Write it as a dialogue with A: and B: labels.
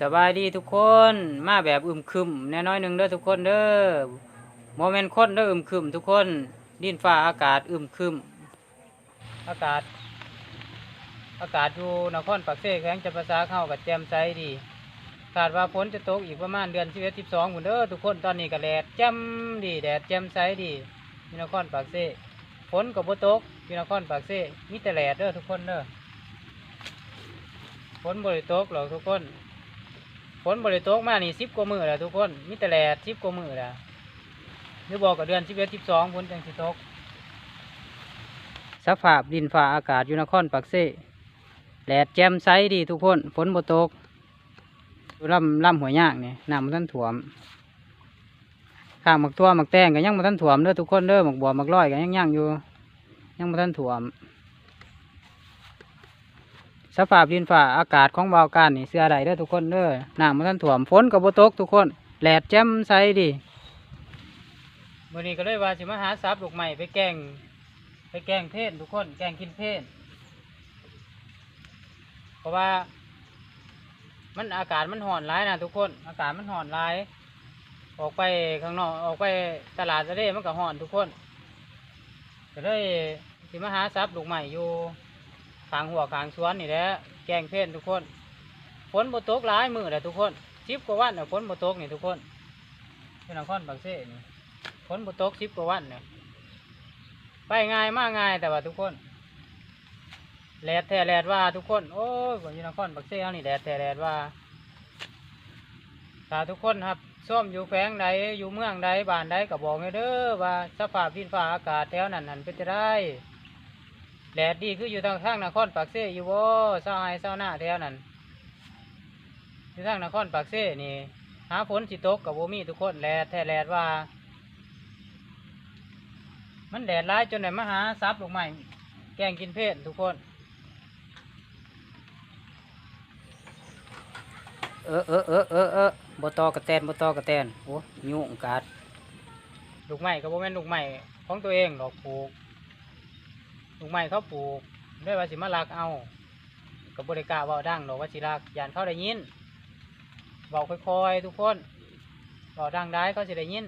A: สบายดีทุกคนมาแบบอึมครึมแน่น้อยหนึ่งเด้อทุกคนเด้อโมเมนต์คนเด้ออึมครึมทุกคนดินฟ้าอากาศอึมครึมอากาศ อากาศอยู่นครปักเสกแข้งจะภาษาเข้ากับแจมใสดีคาดว่าฝนจะตกอีกประมาณเดือนสิบเอ็ดสิบสองหมดเด้อทุกคนตอนนี้ก็แดดแจมดีแดดแจมใสดีอยู่นครปักเสกฝนก็บ่ตกอยู่นครปักเสกมีแต่แดดเด้อทุกคนเด้อฝนบ่ได้ตกหรอกทุกคน ฝนบริโตกมานี่สิบกว่ามือแล้วทุกคนมีแต่แลดสิบกว่ามือแล้วหรือบอกกับเดือนสิบเอ็ดสิบสองฝนจังสิตกสภาพดินฟ้าอากาศอยู่นครปักเซ่แดดแจ่มใสดีทุกคนฝนบ่ตกอยู่ลำลำหัวยากนี่น้ำมันท่านถ่วมข้างหมักตัวหมักแตงก็ยังมันท่านถ่วมเด้อทุกคนเด้อหมักบัวหมักร้อยก็ยังย่างอยู่ ยังมันท่านถ่วม สภาพดินฟ้าอากาศของบาการนี่เสื้อใดเด้อทุกคนเด้อน้ำมันท่านถ่วมฝนกับโบตกทุกคนแดดแจ่มใสดีมื่อนี้ก็เลยว่าสิมาหาซับลูกใหม่ไปแกงไปแกงเพศทุกคน แกงกินเพศเพราะว่า มันอากาศมันห่อนร้ายนะทุกคน อากาศมันห่อนร้าย ออกไปข้างนอกออกไปตลาดจะได้มันก็ห่อนทุกคนก็เลยสิมาหาซับลูกใหม่อยู่ ขางหัวขางสวนนี่แหละแกงเพ่นทุกคนฝนบ่ตกหลายมือแหละทุกคนสิบกว่าวันเนี่ยฝนบ่ตกนี่ทุกคนเป็นนครบางเซ่นี่ฝนบ่ตกสิบกว่าวันเนี่ยไปง่ายมากง่ายแต่ว่าทุกคนแดดแท้แดดว่าทุกคนโอ้ยผมอยู่นครบางเซ่เอานี่แดดแท้แดดว่าถ้าทุกคนครับส้มอยู่แฝงใดอยู่เมืองใดบ้านใดก็บอกให้เด้อว่าสภาพดินฟ้าอากาศแถวนั้นนั่นเป็นจะได้ แดดดีคืออยู่ทางข้างนครปากเซ่อยู่บ่เศร้าไห้เศร้าหน้าแถวนั้นอยู่ทางนครปากเซ่นี่ หาฝนสิตกกับโบมีทุกคนแดดแท้แดดว่า มันแดดร้ายจนไหนมาหาซับลูกใหม่ แกงกินเพศทุกคน เออเออเออเออเออบตอกระแตนบตอกระแตนโอ้ยุ่งกัดลูกใหม่ก็บ่แม่นลูกใหม่ของตัวเองหรอกปลูก ลูกไม้เขาปลูกด้วยว่าสิมาลักเอากับบริกาเว่าดังดอกว่าสิลักยานเขาได้ยินบอกค่อยๆทุกคนบอกดังได้เขาสิได้ยิน